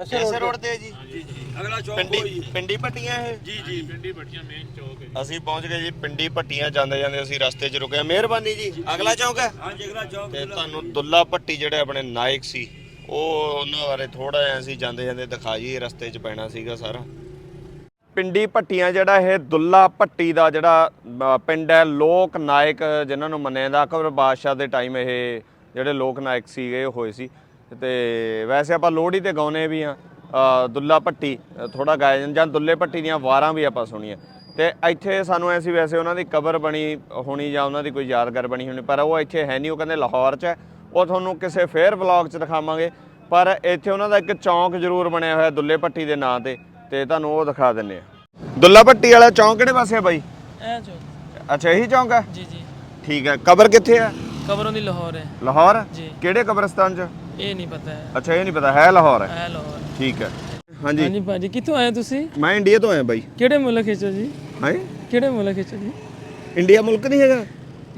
ਐਸੇ ਰੋਡ ਤੇ? ਹੈ ਜੀ। ਅਗਲਾ ਚੌਕ ਪਿੰਡੀ ਪਿੰਡੀ ਪੱਟੀਆਂ ਇਹ? ਜੀ ਜੀ। ਪਿੰਡੀ ਬੱਟੀਆਂ ਮੇਨ ਚੌਕ ਹੈ ਅਸੀਂ ਪਹੁੰਚ ਗਏ ਜੀ ਪਿੰਡੀ ਪੱਟੀਆਂ ਜਾਂਦੇ ਜਾਂਦੇ ਅਸੀਂ ਰਸਤੇ 'ਚ ਰੁਕੇ ਮਿਹਰਬਾਨੀ ਜੀ। ਅਗਲਾ ਚੌਂਕ ਹੈ? ਹਾਂਜੀ ਅਗਲਾ ਚੌਕ ਤੇ ਤੁਹਾਨੂੰ ਦੁੱਲਾ ਪੱਟੀ ਜਿਹੜੇ ਆਪਣੇ ਨਾਇਕ ਸੀ ਉਹ ਉਹਨਾਂ ਬਾਰੇ ਥੋੜਾ ਜਿਹਾ ਅਸੀਂ ਜਾਂਦੇ ਜਾਂਦੇ ਦਿਖਾਈਏ ਰਸਤੇ 'ਚ ਪੈਣਾ ਸੀਗਾ ਸਾਰਾ। ਪਿੰਡੀ ਪੱਟੀਆਂ ਜਿਹੜਾ ਇਹ ਦੁੱਲਾ ਪੱਟੀ ਦਾ ਜਿਹੜਾ ਪਿੰਡ ਹੈ ਲੋਕ ਨਾਇਕ ਜਿਨ੍ਹਾਂ ਨੂੰ ਮੰਨਿਆ ਜਾਂਦਾ ਅਕਬਰ ਬਾਦਸ਼ਾਹ ਦੇ ਟਾਈਮ ਇਹ ਜਿਹੜੇ ਲੋਕ ਨਾਇਕ ਸੀਗੇ ਉਹ ਹੋਏ ਸੀ। ਤੇ ਵੈਸੇ ਆਪਾਂ ਲੋਹੜੀ ਤੇ ਗਾਉਨੇ ਵੀ ਆ ਦੁੱਲਾ ਪੱਟੀ ਥੋੜਾ ਗਾਇਆ ਜਾਂਦਾ ਜਾਂ ਦੁੱਲੇ ਪੱਟੀ ਦੀਆਂ ਵਾਰਾਂ ਵੀ ਆਪਾਂ ਸੁਣੀਆਂ। ਤੇ ਇੱਥੇ ਸਾਨੂੰ ਐਸੀ ਵੈਸੇ ਉਹਨਾਂ ਦੀ ਕਬਰ ਬਣੀ ਹੋਣੀ ਜਾਂ ਉਹਨਾਂ ਦੀ ਕੋਈ ਯਾਦਗਾਰ ਬਣੀ ਹੋਣੀ ਪਰ ਉਹ ਇੱਥੇ ਹੈ ਨਹੀਂ ਉਹ ਕਹਿੰਦੇ ਲਾਹੌਰ 'ਚ ਹੈ। ਉਹ ਤੁਹਾਨੂੰ ਕਿਸੇ ਫੇਅਰ ਵਲੌਗ 'ਚ ਦਿਖਾਵਾਂਗੇ ਪਰ ਇੱਥੇ ਉਹਨਾਂ ਦਾ ਇੱਕ ਚੌਂਕ ਜ਼ਰੂਰ ਬਣਿਆ ਹੋਇਆ ਦੁੱਲੇ ਪੱਟੀ ਦੇ ਨਾਂ ਤੇ ਤੇ ਤੁਹਾਨੂੰ ਉਹ ਦਿਖਾ ਦਿੰਨੇ ਆ। ਦੁੱਲਾ ਪੱਟੀ ਵਾਲਾ ਚੌਂਕ ਕਿਹੜੇ ਪਾਸੇ ਆ ਬਾਈ? ਐ ਜੋ ਅੱਛਾ ਇਹੀ ਚੌਂਕ ਹੈ ਜੀ ਜੀ। ਠੀਕ ਹੈ ਕਬਰ ਕਿੱਥੇ ਹੈ ਕਬਰੋਂ ਦੀ ਲਾਹੌਰ ਹੈ। ਲਾਹੌਰ? ਜੀ। ਕਿਹੜੇ ਕਬਰਸਤਾਨ 'ਚ? ਇਹ ਨਹੀਂ ਪਤਾ ਹੈ। ਅੱਛਾ ਇਹ ਨਹੀਂ ਪਤਾ ਹੈ ਲਾਹੌਰ ਹੈ। ਲਾਹੌਰ। ਠੀਕ ਹੈ। ਹਾਂਜੀ। ਹਾਂਜੀ ਭਾਜੀ ਕਿੱਥੋਂ ਆਏ ਤੁਸੀਂ? ਮੈਂ ਇੰਡੀਆ ਤੋਂ ਆਇਆ ਬਾਈ। ਕਿਹੜੇ ਮੁਲਕ ਵਿੱਚ ਹੋ ਜੀ? ਹੈ? ਕਿਹੜੇ ਮੁਲਕ ਵਿੱਚ ਹੋ ਜੀ? ਇੰਡੀਆ ਮੁਲਕ ਨਹੀਂ ਹੈਗਾ।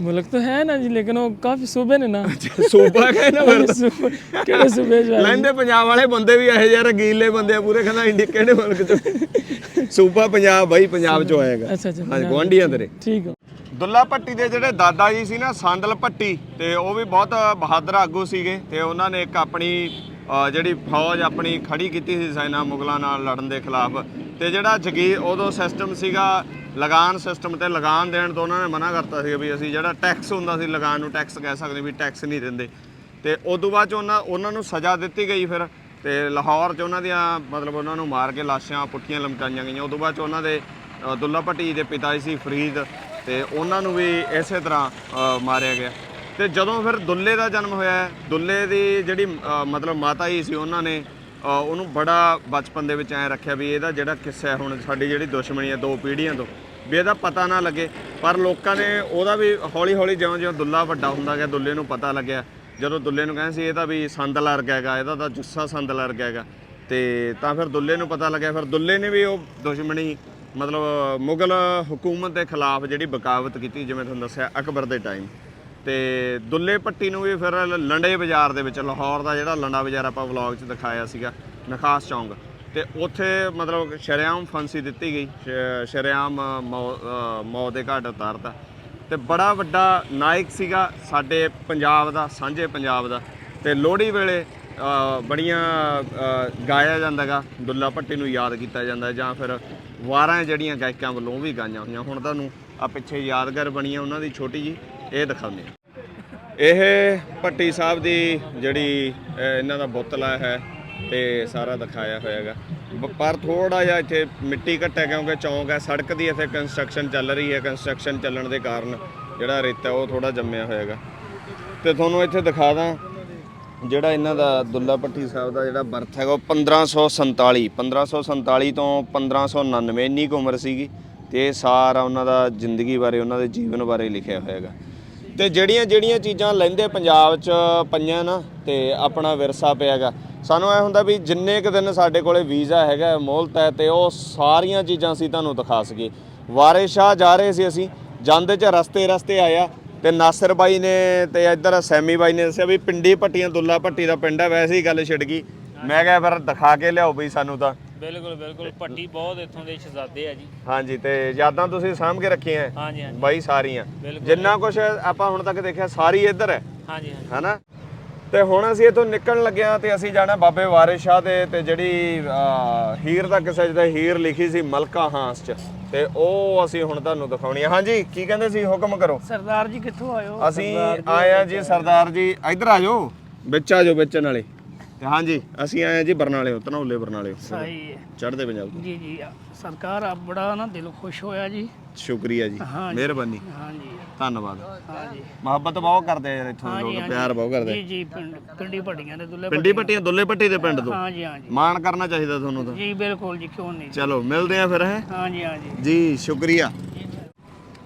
ਮੁਲਕ ਤਾਂ ਹੈ ਨਾ ਜੀ ਲੇਕਿਨ ਉਹ ਕਾਫੀ ਸੂਬੇ ਨੇ ਨਾ। ਸੂਬਾ ਕਹਿੰਦਾ ਫਿਰ ਸੂਬੇ- ਕਿਹੜੇ ਸੂਬੇ ਆਏ? ਲੈਂਦੇ ਪੰਜਾਬ ਵਾਲੇ ਬੰਦੇ ਵੀ ਇਹੋ ਜਿਹੇ ਰਗੀਲੇ ਬੰਦੇ ਆ ਪੂਰੇ ਕਹਿੰਦਾ ਇੰਡੀਆ ਕਿਹੜੇ ਮੁਲਕ ਚ? ਸੂਬਾ ਪੰਜਾਬ ਬਾਈ ਪੰਜਾਬ ਚੋਂ ਆਏਗਾ ਅੱਛਾ ਅੱਛਾ ਹਾਂਜੀ ਗਵਾਂਢੀਆਂ ਤੇਰੇ। ਠੀਕ ਹੋ ਦੁੱਲਾ ਭੱਟੀ ਦੇ ਜਿਹੜੇ ਦਾਦਾ ਜੀ ਸੀ ਨਾ ਸੰਦਲ ਭੱਟੀ ਤੇ ਉਹ ਵੀ ਬਹੁਤ ਬਹਾਦਰ ਆਗੂ ਸੀਗੇ ਤੇ ਉਹਨਾਂ ਨੇ ਇੱਕ ਆਪਣੀ ਅ, ਜਿਹੜੀ ਫੌਜ ਆਪਣੀ ਖੜੀ ਕੀਤੀ ਸੀ ਸੈਨਾ ਮੁਗਲਾਂ ਨਾਲ ਲੜਨ ਦੇ ਖਿਲਾਫ। ਤੇ ਜਿਹੜਾ ਜਗੀਰ ਉਦੋਂ ਸਿਸਟਮ ਸੀਗਾ ਲਗਾਨ ਸਿਸਟਮ ਤੇ ਲਗਾਨ ਦੇਣ ਤੋਂ ਉਹਨਾਂ ਨੇ ਮਨਾ ਕਰਤਾ ਸੀ ਵੀ ਅਸੀਂ ਜਿਹੜਾ ਟੈਕਸ ਹੁੰਦਾ ਸੀ ਲਗਾਨ ਨੂੰ ਟੈਕਸ ਕਹਿ ਸਕਦੇ ਵੀ ਟੈਕਸ ਨਹੀਂ ਦਿੰਦੇ। ਤੇ ਉਦੋਂ ਬਾਅਦ ਚ ਉਹਨਾਂ ਉਹਨਾਂ ਨੂੰ ਸਜ਼ਾ ਦਿੱਤੀ ਗਈ ਫਿਰ ਤੇ ਲਾਹੌਰ 'ਚ ਉਹਨਾਂ ਦੀਆਂ ਮਤਲਬ ਉਹਨਾਂ ਨੂੰ ਮਾਰ ਕੇ ਲਾਸ਼ਾਂ ਪੁੱਠੀਆਂ ਲਮਕਾਈਆਂ ਗਈਆਂ। ਉਦੋਂ ਬਾਅਦ ਚ ਉਹਨਾਂ ਦੇ ਅ, ਦੁੱਲਾ ਭੱਟੀ ਦੇ ਪਿਤਾ ਜੀ ਸੀ ਫਰੀਦ। ਤੇ ਉਹਨਾਂ ਨੂੰ ਵੀ ਇਸੇ ਤਰ੍ਹਾਂ ਮਾਰਿਆ ਗਿਆ। ਤੇ ਜਦੋਂ ਫਿਰ ਦੁੱਲੇ ਦਾ ਜਨਮ ਹੋਇਆ ਹੈ, ਦੁੱਲੇ ਦੀ ਜਿਹੜੀ ਮਤਲਬ ਮਾਤਾ ਹੀ ਸੀ ਉਹਨਾਂ ਨੇ ਉਹਨੂੰ ਬੜਾ ਬਚਪਨ ਦੇ ਵਿੱਚ ਐ ਰੱਖਿਆ ਵੀ ਇਹਦਾ ਜਿਹੜਾ ਕਿੱਸਾ ਹੈ ਹੁਣ ਸਾਡੀ ਜਿਹੜੀ ਦੁਸ਼ਮਣੀ ਹੈ ਦੋ ਪੀੜ੍ਹੀਆਂ ਤੋਂ ਵੀ ਇਹਦਾ ਪਤਾ ਨਾ ਲੱਗੇ। ਪਰ ਲੋਕਾਂ ਨੇ ਉਹਦਾ ਵੀ ਹੌਲੀ ਹੌਲੀ ਜਿਉਂ ਜਿਉਂ ਦੁੱਲਾ ਵੱਡਾ ਹੁੰਦਾ ਗਿਆ ਦੁੱਲੇ ਨੂੰ ਪਤਾ ਲੱਗਿਆ। ਜਦੋਂ ਦੁੱਲੇ ਨੂੰ ਕਹਿੰਦੇ ਸੀ ਇਹ ਤਾਂ ਵੀ ਸੰਦ ਲਰਗ ਹੈਗਾ ਇਹਦਾ ਤਾਂ ਜੁੱਸਾ ਸੰਦ ਲਰਗ ਹੈਗਾ। ਤੇ ਤਾਂ ਫਿਰ ਦੁੱਲੇ ਨੂੰ ਪਤਾ ਲੱਗਿਆ। ਫਿਰ ਦੁੱਲੇ ਨੇ ਵੀ ਉਹ ਦੁਸ਼ਮਣੀ ਮਤਲਬ ਮੁਗਲ ਹਕੂਮਤ ਦੇ ਖਿਲਾਫ ਜਿਹੜੀ ਬਗਾਵਤ ਕੀਤੀ, ਜਿਵੇਂ ਤੁਹਾਨੂੰ ਦੱਸਿਆ, ਅਕਬਰ ਦੇ ਟਾਈਮ ਤੇ ਦੁੱਲੇ ਪੱਟੀ ਨੂੰ ਵੀ ਫਿਰ ਲੰਡੇ ਬਾਜ਼ਾਰ ਦੇ ਵਿੱਚ, ਲਾਹੌਰ ਦਾ ਜਿਹੜਾ ਲੰਡਾ ਬਾਜ਼ਾਰ ਆਪਾਂ ਵਲੌਗ 'ਚ ਦਿਖਾਇਆ ਸੀਗਾ, ਨਖਾਸ ਚੌਂਕ। ਤੇ ਉੱਥੇ ਮਤਲਬ ਸ਼ਰੇਆਮ ਫਾਂਸੀ ਦਿੱਤੀ ਗਈ, ਸ਼- ਸ਼ਰੇਆਮ ਮੌਤ ਦੇ ਘਾਟ ਉਤਾਰਤਾ। ਤੇ ਬੜਾ ਵੱਡਾ ਨਾਇਕ ਸੀਗਾ ਸਾਡੇ ਪੰਜਾਬ ਦਾ, ਸਾਂਝੇ ਪੰਜਾਬ ਦਾ। ਤੇ ਲੋਹੜੀ ਵੇਲੇ ਬੜੀਆਂ ਅ, ਗਾਇਆ ਜਾਂਦਾਗਾ ਦੁੱਲਾ ਭੱਟੀ ਨੂੰ ਯਾਦ ਕੀਤਾ ਜਾਂਦਾ ਜਾਂ ਫਿਰ ਵਾਰਾਂ ਜਿਹੜੀਆਂ ਗਾਇਕਾਂ ਵੱਲੋਂ ਵੀ ਗਾਈਆਂ ਹੋਈਆਂ। ਹੁਣ ਤੁਹਾਨੂੰ ਆ ਪਿੱਛੇ ਯਾਦਗਾਰ ਬਣੀ ਬਣੀਆਂ ਉਹਨਾਂ ਦੀ ਛੋਟੀ ਜੀ ਇਹ ਦਿਖਾਉਂਦੇ ਆ ਇਹ ਭੱਟੀ ਸਾਹਿਬ ਦੀ ਜਿਹੜੀ ਇਹਨਾਂ ਦਾ ਬੁੱਤ ਲਾਇਆ ਹੈ ਤੇ ਸਾਰਾ ਦਿਖਾਇਆ ਹੋਇਆਗਾ। ਪਰ ਥੋੜਾ ਜਿਹਾ ਇੱਥੇ ਮਿੱਟੀ ਘੱਟ ਹੈ ਕਿਉਂਕਿ ਚੌਂਕ ਹੈ ਸੜਕ ਦੀ ਇੱਥੇ ਕੰਸਟਰਕਸ਼ਨ ਚੱਲ ਰਹੀ ਹੈ। ਕੰਸਟਰਕਸ਼ਨ ਚੱਲਣ ਦੇ ਕਾਰਨ ਜਿਹੜਾ ਰੇਤਾ ਉਹ ਥੋੜਾ ਜੰਮਿਆ ਹੋਇਆਗਾ। ਤੇ ਤੁਹਾਨੂੰ ਇੱਥੇ ਦਿਖਾ ਦਾਂ ਜਿਹੜਾ ਇਹਨਾਂ ਦਾ ਦੁੱਲਾ ਭੱਟੀ ਸਾਹਿਬ ਦਾ ਜਿਹੜਾ ਬਰਥ ਹੈਗਾ ਉਹ 1547 1547 ਤੋਂ 1599 ਇੰਨੀ ਕੁ ਉਮਰ ਸੀਗੀ ਤੇ ਸਾਰਾ ਉਹਨਾਂ ਦਾ ਜ਼ਿੰਦਗੀ ਬਾਰੇ, ਉਹਨਾਂ ਦੇ ਜੀਵਨ ਬਾਰੇ ਲਿਖਿਆ ਹੋਇਆ ਹੈਗਾ। ਤੇ ਜਿਹੜੀਆਂ ਜਿਹੜੀਆਂ ਚੀਜ਼ਾਂ ਲੈਂਦੇ ਪੰਜਾਬ 'ਚ ਪਈਆਂ ਨਾ ਤੇ ਆਪਣਾ ਵਿਰਸਾ ਪਿਆ ਪਿਆਗਾ ਸਾਨੂੰ ਐ ਹੁੰਦਾ ਵੀ ਜਿੰਨੇ ਕੁ ਦਿਨ ਸਾਡੇ ਕੋਲੇ ਵੀਜ਼ਾ ਹੈਗਾ ਮੋਹਲਤ ਹੈ ਤੇ ਉਹ ਸਾਰੀਆਂ ਚੀਜ਼ਾਂ ਅਸੀਂ ਤੁਹਾਨੂੰ ਦਿਖਾ ਸਕੀਏ। ਵਾਰਿਸ ਸ਼ਾਹ ਜਾ ਰਹੇ ਸੀ ਅਸੀਂ, ਜਾਂਦੇ 'ਚ ਰਸਤੇ ਰਸਤੇ ਆਇਆ ਤੇ ਨਾਸਰ ਬਾਈ ਨੇ ਤੇ ਇੱਧਰ ਸੈਮੀ ਬਾਈ ਨੇ ਦੱਸਿਆ ਵੀ ਪਿੰਡੀ ਪੱਟੀਆਂ ਦੁੱਲਾ ਪੱਟੀ ਦਾ ਪਿੰਡ ਹੈ ਵੈਸੇ ਹੀ ਗੱਲ ਛਿੜ ਗਈ। ਮੈਂ ਕਿਹਾ ਫਿਰ ਦਿਖਾ ਕੇ ਲਿਆਓ ਬਈ ਸਾਨੂੰ ਤਾਂ। ਬਿਲਕੁਲ ਬਿਲਕੁਲ ਪੱਟੀ ਬਹੁਤ ਇੱਥੋਂ ਦੇ ਸ਼ਹਜ਼ਾਦੇ ਆ ਜੀ। ਹਾਂਜੀ ਤੇ ਯਾਦਾਂ ਤੁਸੀਂ ਸਾਂਭ ਕੇ ਰੱਖੀਆਂ ਹਾਂਜੀ ਹਾਂਜੀ। ਬਾਈ ਸਾਰੀਆਂ। ਜਿੰਨਾ ਕੁਝ ਆਪਾਂ ਹੁਣ ਤੱਕ ਦੇਖਿਆ ਸਾਰੀ ਇੱਧਰ ਹੈ। ਹਾਂਜੀ ਹਾਂਜੀ। ਹਨਾ? ਤੇ ਹੁਣ ਅਸੀਂ ਇੱਥੋਂ ਨਿਕਲਣ ਲੱਗਿਆ ਤੇ ਅਸੀਂ ਜਾਣਾ ਬਾਬੇ ਵਾਰਿਸ ਸ਼ਾਹ ਦੇ ਤੇ ਜਿਹੜੀ ਹੀਰ ਦਾ ਕਿਸੇ ਜਿਹਦਾ ਹੀਰ ਲਿਖੀ ਸੀ ਮਲਕਾ ਹਾਂਸ ਚ। ਤੇ ਉਹ ਅਸੀਂ ਹੁਣ ਤੁਹਾਨੂੰ ਦਿਖਾਉਣੀ ਹੈ ਹਾਂਜੀ ਕੀ ਕਹਿੰਦੇ ਸੀ? ਹੁਕਮ ਕਰੋ। ਸਰਦਾਰ ਜੀ ਕਿੱਥੋਂ ਆਇਓ? ਅਸੀਂ ਆਏ ਆ ਜੀ ਸਰਦਾਰ ਜੀ ਇੱਧਰ ਆ ਜਾਓ। ਵਿੱਚ ਆ ਜਾਓ ਵਿੱਚ ਨਾਲੇ ਤੇ ਹਾਂਜੀ ਅਸੀਂ ਆਏ ਆ ਜੀ ਬਰਨਾਲੇ ਧਨੌਲੇ ਬਰਨਾਲੇ ਸਹੀ ਹੈ। ਚੜ੍ਹਦੇ ਪੰਜਾਬ ਤੋਂ। ਜੀ ਜੀ ਸਰਕਾਰ ਆ ਬੜਾ ਨਾ ਦਿਲ ਖੁਸ਼ ਹੋਇਆ ਜੀ। ਸ਼ੁਕਰੀਆ ਜੀ। ਮਿਹਰਬਾਨੀ। ਹਾਂਜੀ। ਧੰਨਵਾਦ। ਹਾਂਜੀ ਮੁਹੱਬਤ ਬਹੁਤ ਕਰਦੇ ਆ ਯਾਰ ਇੱਥੋਂ ਦੇ ਲੋਕ ਪਿਆਰ ਬਹੁਤ ਕਰਦੇ ਜੀ ਜੀ ਪਿੰਡ ਪਿੰਡੀ ਭੱਟੀਆਂ ਦੇ ਦੁੱਲੇ ਪਿੰਡੀ ਪੱਟੀਆਂ ਦੁੱਲੇ ਪੱਟੀ ਦੇ ਪਿੰਡ ਤੋਂ। ਹਾਂਜੀ ਹਾਂਜੀ ਮਾਣ ਕਰਨਾ ਚਾਹੀਦਾ ਤੁਹਾਨੂੰ ਤਾਂ। ਜੀ ਬਿਲਕੁਲ ਜੀ ਕਿਉਂ ਨਹੀਂ। ਚਲੋ ਮਿਲਦੇ ਆ ਫਿਰ ਹੈ। ਹਾਂਜੀ ਹਾਂਜੀ ਜੀ ਸ਼ੁਕਰੀਆ।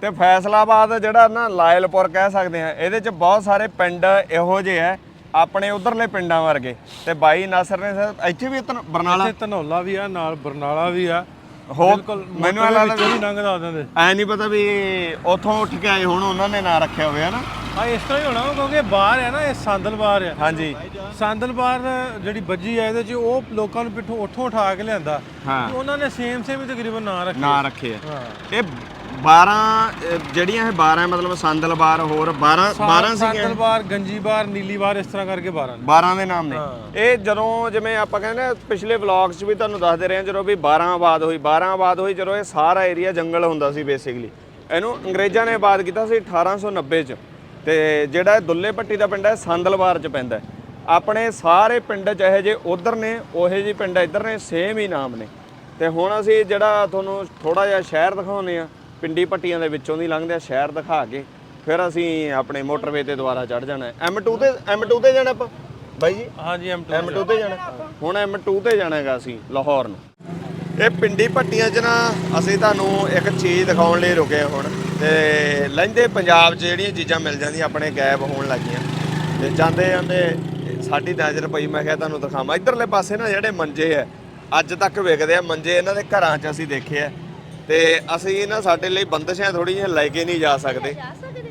ਤੇ ਫੈਸਲਾਬਾਦ ਜਿਹੜਾ ਨਾ ਲਾਇਲਪੁਰ ਕਹਿ ਸਕਦੇ ਆ ਇਹਦੇ ਚ ਬਹੁਤ ਸਾਰੇ ਪਿੰਡ ਇਹੋ ਜਿਹੇ ਆ ਆਪਣੇ ਉਧਰਲੇ ਪਿੰਡਾਂ ਵਰਗੇ ਤੇ ਬਾਈ ਨਾਸਰ ਨੇ ਸਰ ਇੱਥੇ ਵੀ ਇਤਨ ਬਰਨਾਲਾ? ਇੱਥੇ ਧਨੌਲਾ ਵੀ ਆ ਨਾਲ ਬਰਨਾਲਾ ਵੀ ਆ। ਹੋ ਬਿਲਕੁਲ ਮੈਨੂੰ ਐਂ ਲੱਗਦਾ ਵੀ ਉਹਨਾਂ ਦੇ। ਐ ਨਹੀਂ ਪਤਾ ਵੀ ਉੱਥੋਂ ਉੱਠ ਕੇ ਆਏ ਹੁਣ ਉਹਨਾਂ ਨੇ ਨਾਂ ਰੱਖਿਆ ਹੋਇਆ ਨਾ ਆ ਇਸ ਤਰ੍ਹਾਂ ਹੀ ਹੋਣਾ ਵਾ, ਕਿਉਂਕਿ ਬਾਹਰ ਹੈ ਨਾ ਇਹ ਸੰਦਲ ਬਾਹਰ ਆ। ਹਾਂਜੀ। ਸੰਦਲ ਬਾਹਰ ਜਿਹੜੀ ਬੱਜੀ ਹੈ ਇਹਦੇ ਚ ਉਹ ਲੋਕਾਂ ਨੂੰ ਪਿੱਠੋਂ ਉੱਥੋਂ ਉਠਾ ਕੇ ਲਿਆਂਦਾ। ਹਾਂ। ਤੇ ਉਹਨਾਂ ਨੇ ਸੇਮ ਸੇਮ ਹੀ ਤਕਰੀਬਨ ਨਾਂ ਰੱਖੇ। ਨਾਂ ਰੱਖੇ ਆ। ਹਾਂ। ਇਹ 12 ਅਹ, ਜਿਹੜੀਆਂ ਇਹ 12 ਮਤਲਬ ਸੰਦਲ ਬਾਰ ਹੋਰ 12 12 ਸੀਗੀਆਂ ਸੰਦਲ ਬਾਰ ਗੰਜੀ ਬਾਰ ਨੀਲੀ ਬਾਰ ਇਸ ਤਰ੍ਹਾਂ ਕਰਕੇ 12 ਨੇ। 12 ਦੇ ਨਾਮ ਨੇ। ਇਹ ਜਦੋਂ ਜਿਵੇਂ ਆਪਾਂ ਕਹਿੰਦੇ ਨਾ ਪਿਛਲੇ ਵਲੌਗਸ 'ਚ ਵੀ ਤੁਹਾਨੂੰ ਦੱਸਦੇ ਰਹੇ ਹਾਂ ਜਦੋਂ ਵੀ 12 ਆਬਾਦ ਹੋਈ 12 ਆਬਾਦ ਹੋਈ ਜਦੋਂ ਇਹ ਸਾਰਾ ਏਰੀਆ ਜੰਗਲ ਹੁੰਦਾ ਸੀ ਬੇਸਿਕਲੀ ਇਹਨੂੰ ਅੰਗਰੇਜ਼ਾਂ ਨੇ ਆਬਾਦ ਕੀਤਾ ਸੀ 1890 'ਚ। ਤੇ ਜਿਹੜਾ ਇਹ ਦੁੱਲੇ ਪੱਟੀ ਦਾ ਪਿੰਡ ਹੈ ਸੰਦਲਬਾਰ 'ਚ ਪੈਂਦਾ ਹੈ। ਆਪਣੇ ਸਾਰੇ ਪਿੰਡ ਜਿਹੇ ਜੇ ਉਧਰ ਨੇ ਉਹੇ ਜਿਹੇ ਪਿੰਡ ਇੱਧਰ ਨੇ ਸੇਮ ਹੀ ਨਾਮ ਨੇ। ਤੇ ਹੁਣ ਅਸੀਂ ਜਿਹੜਾ ਤੁਹਾਨੂੰ ਥੋੜਾ ਜਿਹਾ ਸ਼ਹਿਰ ਦਿਖਾਉਂਦੇ ਆ ਪਿੰਡੀ ਪੱਟੀਆਂ ਦੇ ਵਿੱਚੋਂ ਦੀ ਲੰਘਦੇ ਆ ਸ਼ਹਿਰ ਦਿਖਾ ਕੇ। ਫਿਰ ਅਸੀਂ ਆਪਣੇ ਮੋਟਰਵੇ ਤੇ ਦੁਬਾਰਾ ਚੜ ਜਾਣਾ। M2 ਤੇ M2 ਤੇ ਜਾਣਾ ਆਪਾਂ? ਬਾਈ ਜੀ? ਹਾਂਜੀ M2 M2 ਤੇ ਜਾਣਾ। ਹੁਣ M2 ਤੇ ਜਾਣਾ ਹੈਗਾ ਅਸੀਂ ਲਾਹੌਰ ਨੂੰ। ਇਹ ਪਿੰਡੀ ਪੱਟੀਆਂ 'ਚ ਨਾ ਅਸੀਂ ਤੁਹਾਨੂੰ ਇੱਕ ਚੀਜ਼ ਦਿਖਾਉਣ ਲਈ ਰੁਕੇ ਹੁਣ। ਤੇ ਲਹਿੰਦੇ ਪੰਜਾਬ 'ਚ ਜਿਹੜੀਆਂ ਚੀਜ਼ਾਂ ਮਿਲ ਜਾਂਦੀਆਂ ਆਪਣੇ ਗਾਇਬ ਹੋਣ ਲੱਗੀਆਂ। ਤੇ ਜਾਂਦੇ ਜਾਂਦੇ ਸਾਡੀ ਨਜ਼ਰ ਪਈ ਮੈਂ ਕਿਹਾ ਤੁਹਾਨੂੰ ਦਿਖਾਵਾਂ। ਇਧਰਲੇ ਪਾਸੇ ਨਾ ਜਿਹੜੇ ਮੰਜੇ ਆ ਅੱਜ ਤੱਕ ਵਿਕਦੇ ਆ। ਮੰਜੇ ਇਹਨਾਂ ਦੇ ਘਰਾਂ 'ਚ ਅਸੀਂ ਦੇਖੇ ਆ। ਤੇ ਅਸੀਂ ਨਾ ਸਾਡੇ ਲਈ ਬੰਦਸ਼ਾਂ ਥੋੜੀ ਜਿਹੀਆਂ ਲੈ ਕੇ ਨਹੀਂ ਜਾ ਸਕਦੇ।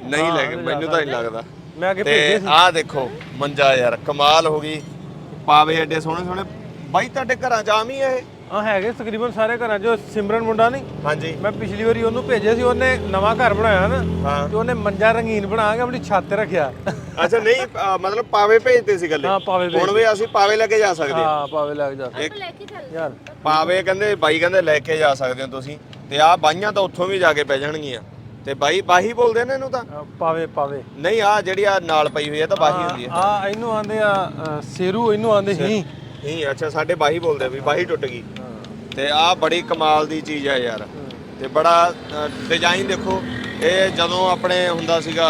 ਨਹੀਂ ਲੈ ਕੇ ਮੈਨੂੰ ਤਾਂ ਨਹੀਂ ਲੱਗਦਾ। ਮੈਂ ਅੱਗੇ ਭੇਜੇ ਸੀ। ਆਹ ਦੇਖੋ ਮੰਜਾ ਯਾਰ ਕਮਾਲ ਹੋ ਗਈ। ਪਾਵੇ ਐਡੇ ਸੋਹਣੇ ਸੋਹਣੇ। ਬਾਈ ਤੁਹਾਡੇ ਘਰਾਂ ਚ ਆਮ ਹੀ ਇਹ? ਆ ਹੈਗੇ ਤਕਰੀਬਨ ਸਾਰੇ ਘਰਾਂ 'ਚ ਸਿਮਰਨ ਮੁੰਡਾ ਨਹੀਂ? ਹਾਂਜੀ। ਮੈਂ ਪਿਛਲੀ ਵਾਰੀ ਉਹਨੂੰ ਭੇਜਿਆ ਸੀ ਉਹਨੇ ਨਵਾਂ ਘਰ ਬਣਾਇਆ ਨਾ ਹਾਂ। ਤੇ ਉਹਨੇ ਮੰਜਾ ਰੰਗੀਨ ਬਣਾ ਕੇ ਆਪਣੀ ਛੱਤ ਤੇ ਰੱਖਿਆ। ਅੱਛਾ ਨਹੀਂ ਅ, ਮਤਲਬ ਪਾਵੇ ਭੇਜਦੇ ਸੀ ਗੱਲੇ ਹਾਂ, ਪਾਵੇ ਹੁਣ ਵੀ ਅਸੀਂ ਪਾਵੇ ਲੈ ਕੇ ਜਾ ਸਕਦੇ ਹਾਂ। ਹਾਂ ਪਾਵੇ ਲੱਗ ਜਾ ਯਾਰ। ਪਾਵੇ ਕਹਿੰਦੇ ਬਾਈ ਕਹਿੰਦੇ ਲੈ ਕੇ ਜਾ ਸਕਦੇ ਹੋ ਤੁਸੀਂ। ਤੇ ਆਹ ਬਾਈਆਂ ਤਾਂ ਉੱਥੋਂ ਵੀ ਜਾ ਕੇ ਪੈ ਜਾਣਗੀਆਂ। ਤੇ ਬਾਈ ਬਾਹੀ ਬੋਲਦੇ ਨੇ ਇਹਨੂੰ ਤਾਂ? ਆ, ਪਾਵੇ ਪਾਵੇ। ਨਹੀਂ ਆ ਜਿਹੜੀ ਆ ਨਾਲ ਪਈ ਹੋਈ ਹੈ ਤਾਂ ਬਾਹੀ ਹੁੰਦੀ ਹੈ ਆ ਇਹਨੂੰ ਆਂਦੇ ਆ ਸੇਰੂ ਇਹਨੂੰ ਆਂਦੇ ਹੀ। ਨਹੀਂ ਅੱਛਾ ਸਾਡੇ ਬਾਹੀ ਬੋਲਦੇ ਆ ਵੀ ਬਾਹੀ ਟੁੱਟ ਗਈ। ਤੇ ਆਹ ਬੜੀ ਕਮਾਲ ਦੀ ਚੀਜ਼ ਹੈ ਯਾਰ। ਤੇ ਬੜਾ ਡਿਜ਼ਾਈਨ ਦੇਖੋ ਇਹ ਜਦੋਂ ਆਪਣੇ ਹੁੰਦਾ ਸੀਗਾ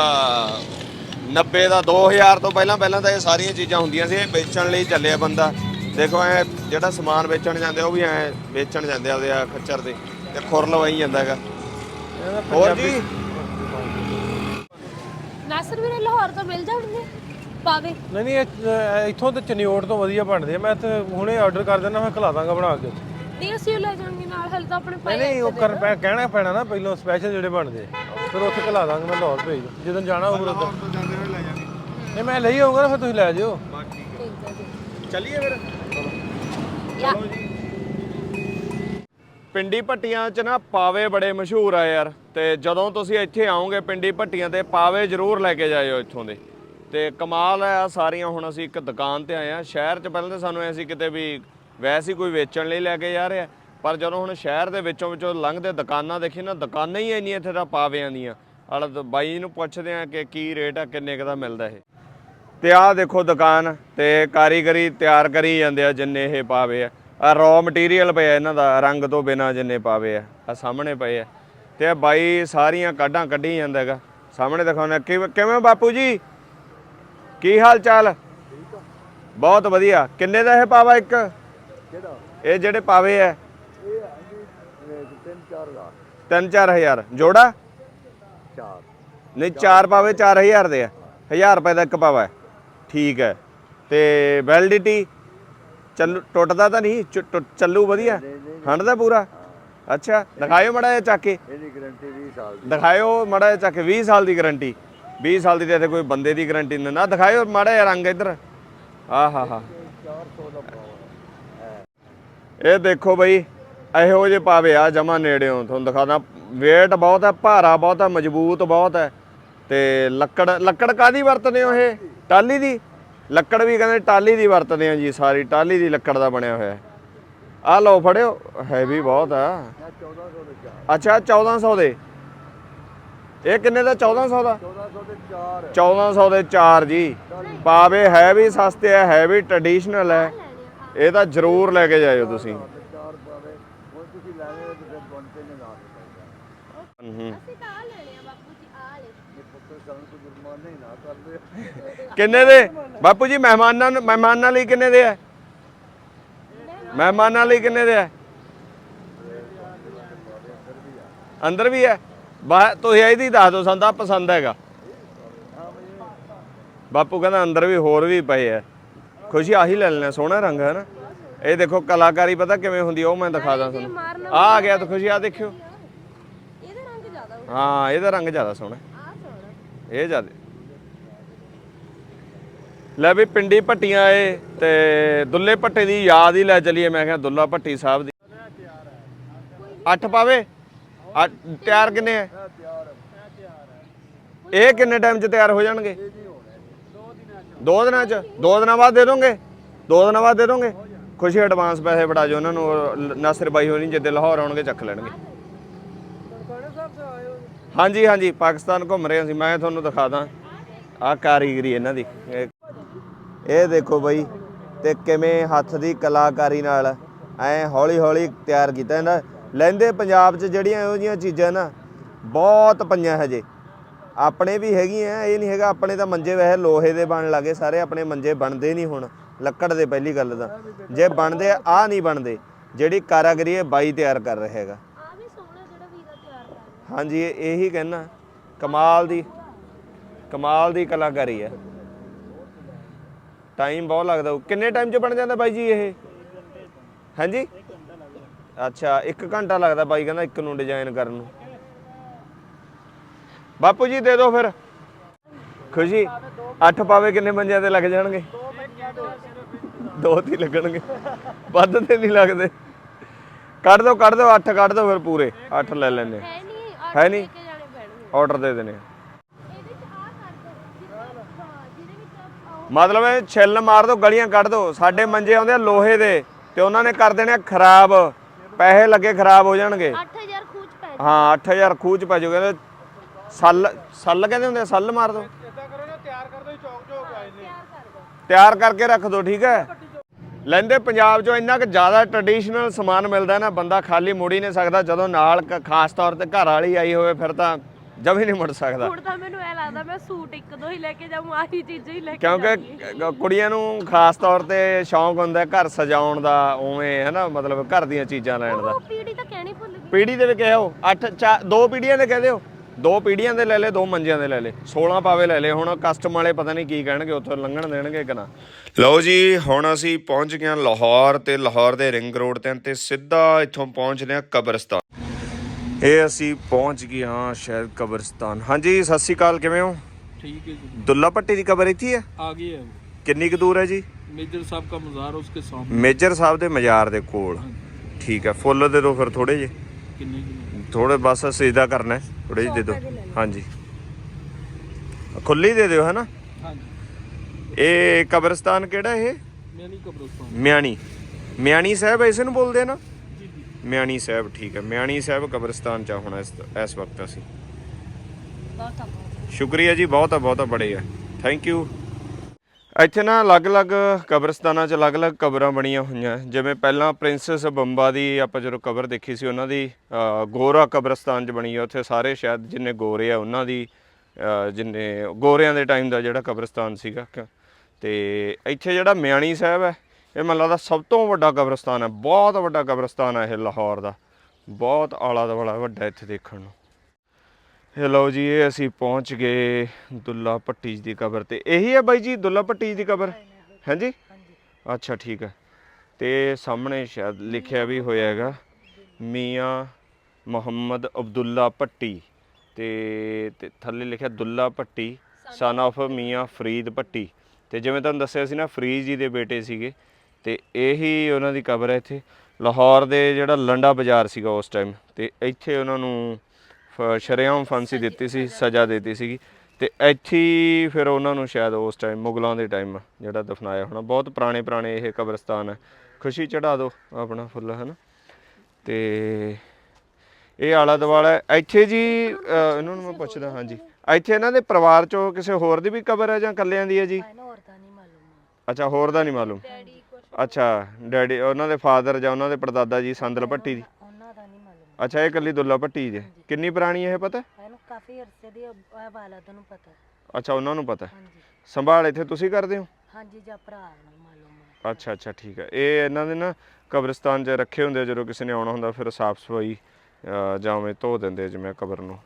90 ਦਾ 2000 ਤੋਂ ਪਹਿਲਾਂ ਪਹਿਲਾਂ ਤਾਂ ਇਹ ਸਾਰੀਆਂ ਚੀਜ਼ਾਂ ਹੁੰਦੀਆਂ ਸੀ ਇਹ ਵੇਚਣ ਲਈ ਚੱਲਿਆ ਬੰਦਾ। ਦੇਖੋ ਐ ਜਿਹੜਾ ਸਮਾਨ ਵੇਚਣ ਜਾਂਦੇ ਆ, ਉਹ ਵੀ ਐ ਵੇਚਣ ਜਾਂਦੇ ਆ ਉਹਦੇ ਆ ਖੱਚਰ ਦੇ ਤੇ ਖੁਰ ਲਵਾਈ ਜਾਂਦਾ ਹੈਗਾ ਹੋਰ ਜੀ? ਨਾਸਰ ਵੀਰੇ ਲਾਹੌਰ ਤੋਂ ਮਿਲ ਜਾਣਗੇ? ਪਾਵੇ। ਨਹੀਂ ਨਹੀਂ ਇਹ, ਇੱਥੋਂ ਤੇ ਚਨਿਓਟ ਤੋਂ ਵਧੀਆ ਬਣਦੇ ਆ। ਮੈਂ ਤੇ ਹੁਣੇ ਆਰਡਰ ਕਰ ਦੇਣਾ ਮੈਂ ਖਿਲਾ ਦਾਂਗਾ ਬਣਾ ਕੇ। ਨਹੀਂ ਅਸੀਂ ਲੈ ਜਾਵਾਂਗੇ ਨਾਲ ਹਲ ਤਾਂ ਆਪਣੇ ਨਹੀਂ ਭਾਈ ਨਹੀਂ ਉਹ ਕਰ ਪੈ ਕਹਿਣਾ ਪੈਣਾ ਨਾ ਪਹਿਲਾਂ ਸਪੈਸ਼ਲ ਜਿਹੜੇ ਬਣਦੇ। ਫਿਰ ਉੱਥੇ ਖਿਲਾ ਦਾਂਗਾ ਮੈਂ ਲਾਹੌਰ ਭੇਜ। ਜਦੋਂ ਜਾਣਾ ਹੋਊਗਾ ਉਦੋਂ ਨਹੀਂ ਮੈਂ ਲਈ ਆਊਗਾ ਨਾ ਫਿਰ ਤੁਸੀਂ ਲੈ ਜਿਓ। ਠੀਕ ਹੈ ਜੀ। ਚੱਲੀਏ ਫਿਰ। ਯਾ ਪਿੰਡੀ ਭੱਟੀਆਂ 'ਚ ਨਾ ਪਾਵੇ ਬੜੇ ਮਸ਼ਹੂਰ ਆ ਯਾਰ। ਤੇ ਜਦੋਂ ਤੁਸੀਂ ਇੱਥੇ ਆਓਗੇ ਪਿੰਡੀ ਭੱਟੀਆਂ ਤੇ ਪਾਵੇ ਜ਼ਰੂਰ ਲੈ ਕੇ ਜਾਇਓ ਇੱਥੋਂ ਦੇ। ਤੇ ਕਮਾਲ ਆ ਸਾਰੀਆਂ ਹੁਣ ਅਸੀਂ ਇੱਕ ਦੁਕਾਨ ਤੇ ਆਏ ਆ। ਸ਼ਹਿਰ 'ਚ ਪਹਿਲਾਂ ਤਾਂ ਸਾਨੂੰ ਐ ਸੀ ਕਿਤੇ ਵੀ ਵੈਸੇ ਹੀ ਕੋਈ ਵੇਚਣ ਲਈ ਲੈ ਕੇ ਜਾ ਰਿਹਾ। ਪਰ ਜਦੋਂ ਹੁਣ ਸ਼ਹਿਰ ਦੇ ਵਿੱਚੋਂ ਵਿੱਚੋਂ ਲੰਘਦੇ ਦੁਕਾਨਾਂ ਦੇਖੀ ਨਾ, ਦੁਕਾਨਾਂ ਹੀ ਇੰਨੀਆਂ ਇੱਥੇ ਤਾਂ ਪਾਵਿਆਂ ਦੀਆਂ। ਆਲਾ ਬਾਈ ਨੂੰ ਪੁੱਛਦੇ ਆ ਕਿ ਕੀ ਰੇਟ ਆ, ਕਿੰਨੇ ਕੁ ਦਾ ਮਿਲਦਾ ਇਹ। ਤੇ ਆਹ ਦੇਖੋ ਦੁਕਾਨ ਤੇ ਕਾਰੀਗਰੀ ਤਿਆਰ ਕਰੀ ਜਾਂਦੇ ਆ ਜਿੰਨੇ ਇਹ ਪਾਵੇ ਆ। ਆ ਰॉ ਮਟੀਰੀਅਲ ਪਿਆ ਇਹਨਾਂ ਦਾ ਰੰਗ ਤੋਂ ਬਿਨਾ ਜਿੰਨੇ ਪਾਵੇ ਆ ਆ ਸਾਹਮਣੇ ਪਏ ਆ। ਤੇ ਇਹ ਬਾਈ ਸਾਰੀਆਂ ਕਾਢਾਂ ਕੱਢੀ ਜਾਂਦਾ ਹੈਗਾ। ਸਾਹਮਣੇ ਦਿਖਾਉਣਾ ਕਿਵੇਂ ਬਾਪੂ ਜੀ? ਕੀ ਹਾਲ ਚਾਲ? ਬਹੁਤ ਵਧੀਆ। ਕਿੰਨੇ ਦਾ ਇਹ ਪਾਵਾ ਇੱਕ? ਕਿਹੜਾ? ਇਹ ਜਿਹੜੇ ਪਾਵੇ ਆ। ਚਾਰ ਹਜ਼ਾਰ। ਜੋੜਾ? ਚਾਰ। ਨਹੀਂ ਚਾਰ ਪਾਵੇ 4000 ਦੇ ਆ। 1000 ਰੁਪਏ ਦਾ ਇੱਕ ਪਾਵਾ ਠੀਕ ਹੈ। ਤੇ ਵੈਲਿਡਿਟੀ ਚੱਲੂ ਟੁੱਟਦਾ ਤਾਂ ਨਹੀਂ ਚ- ਟੁੱਟ- ਚੱਲੂ ਵਧੀਆ। ਹੰਡਦਾ ਪੂਰਾ। ਅੱਛਾ ਦਿਖਾਇਓ ਮੜਾ ਜਿਹਾ ਚੱਕ ਕੇ। ਇਹਦੀ ਗਾਰੰਟੀ 20 ਸਾਲ ਦੀ। ਦਿਖਾਇਓ ਮੜਾ ਜਿਹਾ ਚੱਕ ਕੇ 20 ਸਾਲ ਦੀ ਗਾਰੰਟੀ 20 ਸਾਲ ਦੀ ਤੇ ਇੱਥੇ ਕੋਈ ਬੰਦੇ ਦੀ ਗਾਰੰਟੀ ਨਾ ਨਾ। ਦਿਖਾਇਓ ਮੜਾ ਜਿਹਾ ਰੰਗ ਇੱਧਰ। ਹਾ ਹਾ। ਇਹ ਦੇਖੋ ਬਈ ਇਹੋ ਜਿਹੇ ਪਾਵੇ ਆ ਜਮਾ ਨੇੜਿਓਂ। ਤੁਹਾਨੂੰ ਦਿਖਾਦਾ weight ਬਹੁਤ ਹੈ ਭਾਰਾ ਬਹੁਤ ਹੈ ਮਜ਼ਬੂਤ ਬਹੁਤ ਹੈ। ਤੇ ਲੱਕੜ ਲੱਕੜ ਕਾਦੀ ਵਰਤਦੇ ਹੋ ਇਹ? ਟਾਲੀ ਦੀ? ਲੱਕੜ ਵੀ ਕਹਿੰਦੇ ਟਾਲੀ ਦੀ ਵਰਤਦੇ ਆ ਜੀ ਸਾਰੀ ਟਾਲੀ ਦੀ ਲੱਕੜ ਦਾ ਬਣਿਆ ਹੋਇਆ। ਆ ਲਓ ਫੜਿਓ ਹੈਵੀ ਬਹੁਤ ਆ। ਅੱਛਾ 1400 ਦੇ। ਇਹ ਕਿੰਨੇ ਦਾ 1400 ਦਾ? 1400 ਦੇ 4 ਜੀ। ਪਾਵੇ ਹੈ ਵੀ ਸਸਤੇ ਹੈ ਹੈ ਵੀ ਟ੍ਰੈਡੀਸ਼ਨਲ ਹੈ ਇਹ ਤਾਂ ਜ਼ਰੂਰ ਲੈ ਕੇ ਜਾਇਓ ਤੁਸੀਂ। ਚਾਰ ਪਾਵੇ ਹੁਣ ਤੁਸੀਂ ਲੈਣੇ ਹੋ ਤੇ ਫਿਰ ਬਣਤੇ ਨੇ ਲਾ ਦਿੱਤਾ ਹੂੰ ਅਸੀਂ ਤਾਂ ਆ ਲੈਣੇ ਆ ਬਾਪੂ ਜੀ ਆ ਲੈ ਇਹ ਪੁੱਤਰ ਸਾਨੂੰ ਕੋਈ ਜੁਰਮਾਨਾ ਹੀ ਨਾ ਕਰਦੇ ਕਿੰਨੇ ਦੇ? ਬਾਪੂ ਜੀ ਮਹਿਮਾਨਾਂ ਨੂੰ ਮਹਿਮਾਨਾਂ ਲਈ ਕਿੰਨੇ ਦੇ ਹੈ ਮਹਿਮਾਨਾਂ ਲਈ ਕਿੰਨੇ ਦੇ ਹੈ ਅੰਦਰ ਵੀ ਹੈ ਬਾ ਤੁਸੀਂ ਇਹਦੀ ਦੱਸ ਦਿਓ ਸਾਨੂੰ ਤਾਂ ਪਸੰਦ ਹੈਗਾ। ਬਾਪੂ ਕਹਿੰਦਾ ਅੰਦਰ ਵੀ ਹੋਰ ਵੀ ਪਏ ਐ ਖੁਸ਼ੀ ਆਹੀ ਲੈ ਲੈਣਾ ਸੋਹਣਾ ਰੰਗ ਹੈ ਨਾ ਇਹ ਦੇਖੋ ਕਲਾਕਾਰੀ ਪਤਾ ਕਿਵੇਂ ਹੁੰਦੀ ਆ ਉਹ ਮੈਂ ਦਿਖਾ ਦਾਂ ਤੁਹਾਨੂੰ। ਆ ਆ ਗਿਆ ਤਾਂ ਖੁਸ਼ੀ ਆ ਦੇਖਿਓ। ਇਹਦਾ ਰੰਗ ਜ਼ਿਆਦਾ ਹਾਂ ਇਹਦਾ ਰੰਗ ਜ਼ਿਆਦਾ ਸੋਹਣਾ। ਆ ਸੋਹਣਾ। ਇਹ ਜ਼ਿਆਦਾ ਲੈ ਵੀ ਪਿੰਡੀ ਭੱਟੀਆਂ ਏ ਤੇ ਦੁੱਲੇ ਭੱਟੇ ਦੀ ਯਾਦ ਹੀ ਲੈ ਚਲੀਏ। ਮੈਂ ਕਿਹਾ ਦੁੱਲਾ ਭੱਟੀ ਸਾਹਿਬ ਦੀ। ਅੱਠ ਪਾਵੇ? ਅੱਠ ਤਿਆਰ ਕਿੰਨੇ ਆ? ਇਹ ਕਿੰਨੇ ਟਾਈਮ 'ਚ ਤਿਆਰ ਹੋ ਜਾਣਗੇ? ਦੋ ਦਿਨਾਂ 'ਚ। ਦੋ ਦਿਨਾਂ ਬਾਅਦ ਦੇ ਦੋਗੇ? ਦੋ ਦਿਨਾਂ ਬਾਅਦ ਦੇ ਦੋਗੇ? ਖੁਸ਼ੀ ਐਡਵਾਂਸ ਪੈਸੇ ਫੜਾ ਜੋ ਉਹਨਾਂ ਨੂੰ, ਉਹ ਲ- ਬਾਈ ਹੋਣੀ ਜਿੱਦੇ ਲਾਹੌਰ ਆਉਣਗੇ ਚੱਕ ਲੈਣਗੇ। ਹਾਂਜੀ ਹਾਂਜੀ, ਪਾਕਿਸਤਾਨ ਘੁੰਮ ਰਹੇ ਸੀ ਮੈਂ ਤੁਹਾਨੂੰ ਦਿਖਾ ਦਾਂ। ਆ ਕਾਰੀਗਰੀ ਇਹਨਾਂ ਦੀ। ਇਹ- ਦੇਖੋ ਬਈ ਤੇ ਕਿਵੇਂ ਹੱਥ ਦੀ ਕਲਾਕਾਰੀ ਨਾਲ ਐ ਹੌਲੀ ਹੌਲੀ ਤਿਆਰ ਕੀਤਾ ਇਹਨਾਂ ਲੈਂਦੇ ਪੰਜਾਬ 'ਚ ਜਿਹੜੀਆਂ ਇਹੋ ਜੀਆਂ ਚੀਜ਼ਾਂ ਨਾ, ਬਹੁਤ ਪਈਆਂ ਹਜੇ। ਆਪਣੇ ਵੀ ਹੈਗੀਆਂ ਇਹ ਨਹੀਂ ਹੈਗਾ ਆਪਣੇ ਤਾਂ ਮੰਜੇ ਵੈਸੇ ਲੋਹੇ ਦੇ ਬਣ ਲੱਗੇ ਸਾਰੇ, ਆਪਣੇ ਮੰਜੇ ਬਣਦੇ ਨਹੀਂ ਹੁਣ, ਲੱਕੜ ਦੇ ਪਹਿਲੀ ਗੱਲ ਤਾਂ। ਜੇ ਬਣਦੇ ਆ ਆਹ ਨਹੀਂ ਬਣਦੇ, ਜਿਹੜੀ ਕਾਰਾਗਰੀ ਇਹ ਬਾਈ ਤਿਆਰ ਕਰ ਰਿਹਾ ਹੈਗਾ। ਹਾਂਜੀ, ਇਹੀ ਕਹਿਣਾ, ਕਮਾਲ ਦੀ ਕਮਾਲ ਦੀ ਕਲਾਕਾਰੀ ਹੈ ਟਾਈਮ ਬਹੁਤ ਲੱਗਦਾ ਹੋਊ। ਕਿੰਨੇ ਟਾਈਮ 'ਚ ਬਣ ਜਾਂਦਾ ਬਾਈ ਜੀ ਇਹ? ਹਾਂਜੀ? ਅੱਛਾ 1 ਘੰਟਾ ਲੱਗਦਾ ਬਾਈ ਕਹਿੰਦਾ ਇੱਕ ਨੂੰ ਡਿਜ਼ਾਈਨ ਕਰਨ ਨੂੰ। ਬਾਪੂ ਜੀ ਦੇ ਦਿਓ ਫਿਰ। ਖੁਸ਼ੀ ਅੱਠ ਪਾਵੇ ਕਿੰਨੇ ਮੰਜਿਆਂ ਤੇ ਲੱਗ ਜਾਣਗੇ? ਦੋ ਤੇ ਹੀ ਲੱਗਣਗੇ। ਵੱਧ ਤੇ ਨਹੀਂ ਲੱਗਦੇ। ਕੱਢ ਦਿਓ ਕੱਢ ਦਿਓ ਅੱਠ ਕੱਢ ਦਿਓ ਫਿਰ ਪੂਰੇ। ਅੱਠ ਲੈ ਲੈਣੇ ਹੈ ਨਹੀਂ ਹੈ ਆਰਡਰ ਨਹੀਂ? ਲੈ ਕੇ ਜਾਣੇ ਪੈਣਗੇ। ਆਰਡਰ ਦੇ ਦੇਣੇ ਆ। ਇਹਦੇ ਚ ਆ ਕਰ ਦੋ ਜਿਹਦੇ ਹਾਂ ਜਿਹਦੇ ਵਿੱਚ ਆਹ ਮਤਲਬ ਇਹ ਛਿੱਲ ਮਾਰ ਦੋ ਗਲੀਆਂ ਕੱਢ ਦੋ। ਸਾਡੇ ਮੰਜੇ ਆਉਂਦੇ ਆ ਲੋਹੇ ਦੇ ਤੇ ਉਹਨਾਂ ਨੇ ਕਰ ਦੇਣੇ ਆ ਖਰਾਬ। ਪੈਸੇ ਲੱਗੇ ਖਰਾਬ ਹੋ ਜਾਣਗੇ। 8000 ਖੂਚ ਪੈ ਹਾਂ 8000 ਖੂਹ ਚ ਪੈ ਜਾਊਗਾ ਕਹਿੰਦੇ ਸੱਲ ਸੱਲ ਕਹਿੰਦੇ ਹੁੰਦੇ ਆ ਸੱਲ ਮਾਰ ਦੋ। ਇਦਾਂ ਕਰੋ ਨਾ ਤਿਆਰ ਕਰ ਦੋ ਚੌਕ ਚੌਕ ਆਏ ਨੇ ਤਿਆਰ ਕਰਕੇ ਰੱਖ ਦੋ ਠੀਕ ਹੈ? ਲੈਂਦੇ ਪੰਜਾਬ ਚੋਂ ਇੰਨਾ ਕਿ ਜ਼ਿਆਦਾ ਟ੍ਰੈਡੀਸ਼ਨਲ ਸਮਾਨ ਮਿਲਦਾ ਨਾ ਬੰਦਾ ਖਾਲੀ ਮੁੜ ਹੀ ਨਹੀਂ ਸਕਦਾ। ਜਦੋਂ ਨਾਲ ਕ- ਖਾਸ ਤੌਰ ਤੇ ਘਰ ਵਾਲੀ ਆਈ ਹੋਵੇ ਫਿਰ ਤਾਂ ਜਮ ਹੀ ਨਹੀਂ ਮੁੜ ਸਕਦਾ। ਹੁਣ ਤਾਂ ਮੈਨੂੰ ਐ ਲੱਗਦਾ ਮੈਂ ਸੂਟ ਇੱਕ ਦੋ ਹੀ ਲੈ ਕੇ ਜਾਊਂ ਆਹੀ ਚੀਜ਼ਾਂ ਹੀ ਲੈ ਕੇ ਕਿਉਂਕਿ। ਕ- ਕੁੜੀਆਂ ਨੂੰ ਖਾਸ ਤੌਰ ਤੇ ਸ਼ੌਂਕ ਹੁੰਦਾ ਹੈ ਘਰ ਸਜਾਉਣ ਦਾ ਉਵੇਂ ਹੈ ਨਾ ਮਤਲਬ ਘਰ ਦੀਆਂ ਚੀਜ਼ਾਂ ਲੈਣ ਦਾ। ਉਹ ਪੀੜੀ ਤਾਂ ਕਹਿਣੀ ਭੁੱਲ ਗਈ। ਪੀੜੀ ਦੇ ਵੀ ਕਹਿਓ ਅੱਠ ਚਾ ਦੋ ਪੀੜੀਆਂ ਦੇ ਕਹਿ ਦਿਓ। ਦੋ ਪੀੜੀਆਂ ਦੇ ਲੈ ਲੈ ਦੋ ਮੰਜਿਆਂ ਦੇ ਲੈ ਲੈ। 16 ਪਾਵੇ ਲੈ ਲੈ ਹੁਣ ਕਸਟਮ ਵਾਲੇ ਪਤਾ ਨਹੀਂ ਕੀ ਕਹਿਣਗੇ ਉੱਥੋਂ ਲੰਘਣ ਦੇਣਗੇ ਕਿ ਨਾ। ਲਓ ਜੀ ਹੁਣ ਅਸੀਂ ਪਹੁੰਚ ਗਏ ਹਾਂ ਲਾਹੌਰ ਤੇ ਲਾਹੌਰ ਦੇ ਰਿੰਗ ਰੋਡ ਤੇ ਹਾਂ ਤੇ ਸਿੱਧਾ ਇੱਥੋਂ ਪਹੁੰਚਦੇ ਹਾਂ ਕਬਰਸਤਾਨ। ਇਹ ਅਸੀਂ ਪਹੁੰਚ ਗਏ ਹਾਂ ਸ਼ਾਇਦ ਕਬਰਸਤਾਨ। ਹਾਂਜੀ ਸਤਿ ਸ੍ਰੀ ਅਕਾਲ ਕਿਵੇਂ ਹੋ? ਠੀਕ ਹੈ ਜੀ। ਦੁੱਲਾ ਪੱਟੀ ਦੀ ਕਬਰ ਇੱਥੇ ਹੈ ਆ ਗਈ ਹੈ। ਕਿੰਨੀ ਕੁ ਦੂਰ ਹੈ ਜੀ? ਮੇਜਰ ਸਾਹਿਬ ਦਾ ਮਜ਼ਾਰ ਉਸਕੇ ਸਾਹਮਣੇ। ਮੇਜਰ ਸਾਹਿਬ ਦੇ ਮਜ਼ਾਰ ਦੇ ਕੋਲ। ਠੀਕ ਹੈ ਫੁੱਲ ਦੇ ਦੋ ਫਿਰ ਥੋੜੇ ਜੇ ਕਿੰਨੇ ਥੋੜੇ ਬਸ ਸਜਦਾ ਕਰਨਾ ਥੋੜੇ ਜਿਹੇ ਦੇ ਦਿਓ। ਹਾਂਜੀ। ਖੁੱਲੀ ਦੇ ਦਿਓ ਹੈਨਾ ਇਹ ਕਬਰਸਤਾਨ ਕਿਹੜਾ ਇਹ? ਮਿਆਣੀ ਕਬਰਸਤਾਨ। ਮਿਆਣੀ। ਮਿਆਣੀ ਸਾਹਿਬ ਇਸੇ ਨੂੰ ਬੋਲਦੇ ਨਾ? ਮਿਆਣੀ ਸਾਹਿਬ ਠੀਕ ਹੈ। ਮਿਆਣੀ ਸਾਹਿਬ ਕਬਰਸਤਾਨ ਚ ਹੁਣ ਇਸ ਇਸ ਵਕਤ ਅਸੀਂ। ਸ਼ੁਕਰੀਆ ਜੀ ਬਹੁਤ ਬਹੁਤ ਬੜੇ ਆ। ਥੈਂਕ ਯੂ ਇੱਥੇ ਨਾ ਅਲੱਗ-ਅਲੱਗ ਕਬਰਸਤਾਨਾਂ 'ਚ ਅਲੱਗ-ਅਲੱਗ ਕਬਰਾਂ ਬਣੀਆਂ ਹੋਈਆਂ। ਜਿਵੇਂ ਪਹਿਲਾਂ ਪ੍ਰਿੰਸੈਸ ਬੰਬਾ ਦੀ ਆਪਾਂ ਜਦੋਂ ਕਬਰ ਦੇਖੀ ਸੀ ਉਹਨਾਂ ਦੀ ਗੋਰਾ ਕਬਰਸਤਾਨ 'ਚ ਬਣੀ ਆ। ਉੱਥੇ ਸਾਰੇ ਸ਼ਾਇਦ ਜਿੰਨੇ ਗੋਰੇ ਆ ਉਹਨਾਂ ਦੀ ਜਿੰਨੇ ਗੋਰਿਆਂ ਦੇ ਟਾਈਮ ਦਾ ਜਿਹੜਾ ਕਬਰਸਤਾਨ ਸੀਗਾ। ਤੇ ਇੱਥੇ ਜਿਹੜਾ ਮਿਆਣੀ ਸਾਹਿਬ ਹੈ ਇਹ ਮੈਨੂੰ ਲੱਗਦਾ ਸਭ ਤੋਂ ਵੱਡਾ ਕਬਰਸਤਾਨ ਹੈ, ਬਹੁਤ ਵੱਡਾ ਕਬਰਸਤਾਨ ਹੈ ਇਹ ਲਾਹੌਰ ਦਾ। ਬਹੁਤ ਆਲਾ ਦੁਆਲਾ ਵੱਡਾ ਇੱਥੇ ਦੇਖਣ ਨੂੰ। ਹੈਲੋ ਜੀ, ਇਹ ਅਸੀਂ ਪਹੁੰਚ ਗਏ ਦੁੱਲਾ ਭੱਟੀ ਜੀ ਦੀ ਕਬਰ ਤੇ। ਇਹੀ ਹੈ ਬਾਈ ਜੀ, ਦੁੱਲਾ ਭੱਟੀ ਜੀ ਦੀ ਕਬਰ? ਹਾਂਜੀ? ਅੱਛਾ, ਠੀਕ ਹੈ। ਤੇ ਸਾਹਮਣੇ ਸ਼ਾਇਦ ਲਿਖਿਆ ਵੀ ਹੋਇਆ ਹੈਗਾ, ਮੀਆਂ ਮੁਹੰਮਦ ਅਬਦੁੱਲਾ ਭੱਟੀ। ਤੇ ਥੱਲੇ ਲਿਖਿਆ ਦੁੱਲਾ ਭੱਟੀ ਸਨ of ਮੀਆਂ ਫਰੀਦ ਭੱਟੀ। ਤੇ ਜਿਵੇਂ ਤੁਹਾਨੂੰ ਦੱਸਿਆ ਸੀ ਨਾ, ਫਰੀਦ ਜੀ ਦੇ ਬੇਟੇ ਸੀਗੇ। ਤੇ ਇਹੀ ਉਹਨਾਂ ਦੀ ਕਬਰ ਹੈ ਇੱਥੇ। ਲਾਹੌਰ ਦੇ ਜਿਹੜਾ ਲੰਡਾ ਬਾਜ਼ਾਰ ਸੀਗਾ ਉਸ ਟਾਈਮ ਤੇ ਇੱਥੇ ਉਹਨਾਂ ਨੂੰ ਸ਼ਰੇਆਮ ਫਾਂਸੀ ਦਿੱਤੀ ਸੀ ਸਜ਼ਾ ਦਿੱਤੀ ਸੀਗੀ। ਤੇ ਇੱਥੇ ਹੀ ਫਿਰ ਉਹਨਾਂ ਨੂੰ ਸ਼ਾਇਦ ਉਸ ਟਾਈਮ ਮੁਗਲਾਂ ਦੇ ਟਾਈਮ ਜਿਹੜਾ ਦਫਨਾਇਆ ਹੋਣਾ। ਬਹੁਤ ਪੁਰਾਣੇ ਪੁਰਾਣੇ ਇਹ ਕਬਰਸਤਾਨ ਹੈ। ਖੁਸ਼ੀ ਚੜਾ ਦਿਓ ਆਪਣਾ ਫੁੱਲ ਹੈ ਨਾ ਤੇ ਇਹ ਆਲਾ ਦੁਆਲਾ ਹੈ। ਇੱਥੇ ਜੀ ਇਹਨਾਂ ਨੂੰ ਮੈਂ ਪੁੱਛਦਾ ਹਾਂਜੀ। ਇੱਥੇ ਇਹਨਾਂ ਦੇ ਪਰਿਵਾਰ ਚੋਂ ਕਿਸੇ ਹੋਰ ਦੀ ਵੀ ਕਬਰ ਹੈ ਜਾਂ ਇਕੱਲਿਆਂ ਦੀ ਹੈ ਜੀ? ਅੱਛਾ ਹੋਰ ਦਾ ਨਹੀਂ ਮਾਲੂਮ। ਅੱਛਾ ਡੈਡੀ ਉਹਨਾਂ ਦੇ ਫਾਦਰ ਜਾਂ ਉਹਨਾਂ ਦੇ ਪੜਦਾਦਾ ਜੀ ਸੰਦਲ ਭੱਟੀ ਦੀ? ਉਹਨਾਂ ਦਾ ਨਹੀਂ ਮਾਲੂਮ। ਅੱਛਾ ਇਹ ਕੱਲੀ ਦੁੱਲਾ ਭੱਟੀ ਦੀ ਹੈ। ਕਿੰਨੀ ਪੁਰਾਣੀ ਹੈ ਇਹ ਪਤਾ? ਇਹਨੂੰ ਕਾਫੀ ਅਰਸੇ ਦੀ ਹਾਲਾਤ ਨੂੰ ਪਤਾ ਅੱਛਾ ਉਹਨਾਂ ਨੂੰ ਪਤਾ ਹਾਂਜੀ। ਸੰਭਾਲ ਇੱਥੇ ਤੁਸੀਂ ਕਰਦੇ ਹੋ? ਹਾਂਜੀ ਜਾਂ ਭਰਾ ਨੂੰ ਮਾਲੂਮ ਹੈ। ਅੱਛਾ ਅੱਛਾ ਠੀਕ ਹੈ। ਇਹ ਇਹਨਾਂ ਦੇ ਨਾ ਕਬਰਸਤਾਨ 'ਚ ਰੱਖੇ ਹੁੰਦੇ ਆ, ਜਦੋਂ ਕਿਸੇ ਨੇ ਆਉਣਾ ਹੁੰਦਾ ਫਿਰ ਸਾਫ਼ ਸਫ਼ਾਈ ਜਾਂ ਉਵੇਂ ਧੋ ਦਿੰਦੇ ਆ ਜਿਵੇਂ ਕਬਰ ਨੂੰ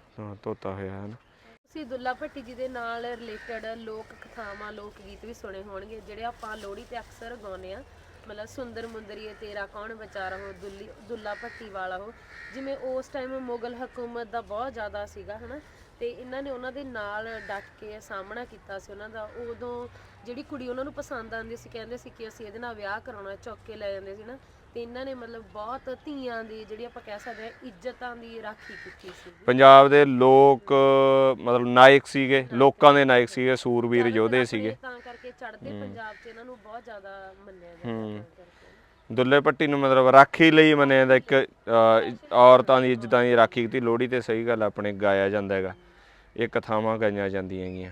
ਧੋਤਾ ਹੋਇਆ ਹੈ ਨਾ। ਤੁਸੀਂ ਦੁੱਲਾ ਭੱਟੀ ਜੀ ਦੇ ਨਾਲ ਰਿਲੇਟਡ ਲੋਕ ਕਥਾਵਾਂ ਲੋਕ ਗੀਤ ਵੀ ਸੁਣੇ ਹੋਣਗੇ ਜਿਹੜੇ ਆਪਾਂ ਲੋਹੜੀ ਤੇ ਅਕਸਰ ਗਾਉਂਦੇ ਆ ਮਤਲਬ ਸੁੰਦਰ ਮੁੰਦਰੀਏ ਤੇਰਾ ਕੌਣ ਵਿਚਾਰਾ ਹੋ ਦੁੱਲੀ ਦੁੱਲਾ ਭੱਟੀ ਵਾਲਾ ਹੋ ਜਿਵੇਂ ਉਸ ਟਾਈਮ ਮੁਗਲ ਹਕੂਮਤ ਦਾ ਬਹੁਤ ਜ਼ਿਆਦਾ ਸੀਗਾ, ਹਨਾ? ਤੇ ਇਹਨਾਂ ਨੇ ਉਹਨਾਂ ਦੇ ਨਾਲ ਡਟ ਕੇ ਸਾਹਮਣਾ ਕੀਤਾ ਸੀ ਉਹਨਾਂ ਦਾ। ਉਦੋਂ ਜਿਹੜੀ ਕੁੜੀ ਉਹਨਾਂ ਨੂੰ ਪਸੰਦ ਆਉਂਦੀ ਸੀ, ਕਹਿੰਦੇ ਸੀ ਕਿ ਅਸੀਂ ਇਹਦੇ ਨਾਲ ਵਿਆਹ ਕਰਾਉਣਾ, ਚੌਕੇ ਲੈ ਜਾਂਦੇ ਸੀ ਨਾ ਤੇ ਇਹਨਾਂ ਨੇ ਮਤਲਬ ਬਹੁਤ ਧੀਆਂ ਦੀ ਜਿਹੜੀ ਆਪਾਂ ਕਹਿ ਸਕਦੇ ਹਾਂ ਇੱਜ਼ਤਾਂ ਦੀ ਰਾਖੀ ਕੀਤੀ ਸੀ। ਪੰਜਾਬ ਦੇ ਲੋਕ ਮਤਲਬ ਨਾਇਕ ਸੀਗੇ ਲੋਕਾਂ ਦੇ ਨਾਇਕ ਸੀਗੇ ਸੂਰਬੀਰ ਯੋਧੇ ਸੀਗੇ। ਤਾਂ ਕਰਕੇ ਚੜ੍ਹਦੇ ਪੰਜਾਬ 'ਚ ਇਹਨਾਂ ਨੂੰ ਬਹੁਤ ਜ਼ਿਆਦਾ ਮੰਨਿਆ ਜਾਂਦਾ ਤਾਂ ਕਰਕੇ। ਦੁੱਲੇ ਪੱਟੀ ਨੂੰ ਮਤਲਬ ਰਾਖੀ ਲਈ ਮੰਨਿਆ ਜਾਂਦਾ ਇੱਕ ਔਰਤਾਂ ਦੀ ਇੱਜ਼ਤਾਂ ਦੀ ਰਾਖੀ ਕੀਤੀ। ਲੋਹੜੀ ਤੇ ਸਹੀ ਗੱਲ ਆਪਣੇ ਗਾਇਆ ਜਾਂਦਾ ਹੈਗਾ। ਇਹ ਕਥਾਵਾਂ ਗਾਈਆਂ ਜਾਂਦੀਆਂ ਹੈਗੀਆਂ।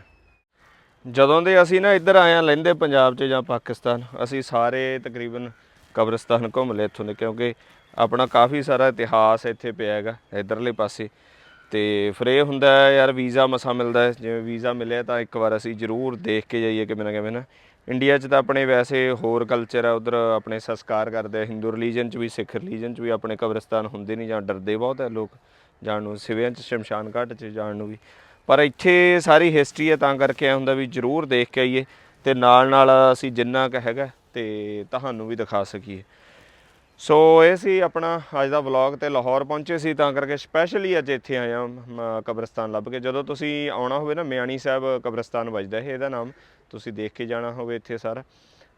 ਜਦੋਂ ਦੇ ਅਸੀਂ ਨਾ ਇੱਧਰ ਆਏ ਆ ਲੈਂਦੇ ਪੰਜਾਬ 'ਚ ਜਾਂ ਪਾਕਿਸਤਾਨ ਅਸੀਂ ਸਾਰੇ ਤਕਰੀਬਨ ਕਬਰਸਤਾਨ ਘੁੰਮ ਲਏ ਇੱਥੋਂ ਦੇ, ਕਿਉਂਕਿ ਆਪਣਾ ਕਾਫੀ ਸਾਰਾ ਇਤਿਹਾਸ ਇੱਥੇ ਪਿਆ ਹੈਗਾ, ਇਧਰਲੇ ਪਾਸੇ। ਤੇ ਫਿਰ ਇਹ ਹੁੰਦਾ ਯਾਰ ਵੀਜ਼ਾ ਮਸਾ ਮਿਲਦਾ ਹੈ, ਜਿਵੇਂ ਵੀਜ਼ਾ ਮਿਲਿਆ ਤਾਂ ਇੱਕ ਵਾਰ ਅਸੀਂ ਜ਼ਰੂਰ ਦੇਖ ਕੇ ਜਾਈਏ ਕਿਵੇਂ ਨਾ ਕਿਵੇਂ ਨਾ। ਇੰਡੀਆ 'ਚ ਤਾਂ ਆਪਣੇ ਵੈਸੇ ਹੋਰ ਕਲਚਰ ਆ, ਉਧਰ ਆਪਣੇ ਸੰਸਕਾਰ ਕਰਦੇ ਆ ਹਿੰਦੂ ਰਿਲੀਜਨ 'ਚ ਵੀ ਸਿੱਖ ਰਿਲੀਜਨ 'ਚ ਵੀ ਆਪਣੇ ਕਬਰਸਤਾਨ ਹੁੰਦੇ ਨਹੀਂ ਜਾਂ ਡਰਦੇ ਬਹੁਤ ਹੈ ਲੋਕ, ਜਾਣ ਨੂੰ ਸਿਵਿਆਂ 'ਚ, ਸ਼ਮਸ਼ਾਨ ਘਾਟ 'ਚ ਜਾਣ ਨੂੰ ਵੀ। ਪਰ ਇੱਥੇ ਸਾਰੀ ਹਿਸਟਰੀ ਹੈ ਤਾਂ ਕਰਕੇ ਐ ਹੁੰਦਾ ਵੀ ਜ਼ਰੂਰ ਦੇਖ ਕੇ ਆਈਏ, ਤੇ ਨਾਲ ਨਾਲ ਅਸੀਂ ਜਿੰਨਾ ਕੁ ਹੈਗਾ ਤੇ ਤੁਹਾਨੂੰ ਵੀ ਦਿਖਾ ਸਕੀਏ। ਸੋ ਇਹ ਸੀ ਆਪਣਾ ਅੱਜ ਦਾ ਵਲੌਗ ਤੇ ਲਾਹੌਰ ਪਹੁੰਚੇ ਸੀ, ਤਾਂ ਕਰਕੇ ਸਪੈਸ਼ਲੀ ਅੱਜ ਇੱਥੇ ਆਇਆ ਮ- ਕਬਰਸਤਾਨ ਲੱਭ ਕੇ। ਜਦੋਂ ਤੁਸੀਂ ਆਉਣਾ ਹੋਵੇ ਨਾ, ਮਿਆਣੀ ਸਾਹਿਬ ਕਬਰਸਤਾਨ ਵੱਜਦਾ ਹੈ ਇਹਦਾ ਨਾਮ, ਤੁਸੀਂ ਦੇਖ ਕੇ ਜਾਣਾ ਹੋਵੇ ਇੱਥੇ ਸਾਰਾ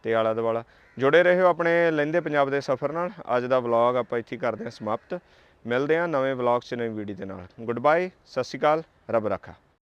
ਤੇ ਆਲਾ ਦੁਆਲਾ ਜੁੜੇ ਰਹੋ ਆਪਣੇ ਲਹਿੰਦੇ ਪੰਜਾਬ ਦੇ ਸਫ਼ਰ ਨਾਲ। ਅੱਜ ਦਾ ਵਲੌਗ ਆਪਾਂ ਇੱਥੇ ਕਰਦੇ ਹਾਂ ਸਮਾਪਤ। ਮਿਲਦੇ ਹਾਂ ਨਵੇਂ ਵਲੌਗ 'ਚ ਨਵੀਂ ਵੀਡੀਓ ਦੇ ਨਾਲ। ਗੁੱਡ ਬਾਏ ਸਤਿ ਸ਼੍ਰੀ ਅਕਾਲ, ਰੱਬ ਰੱਖਾ।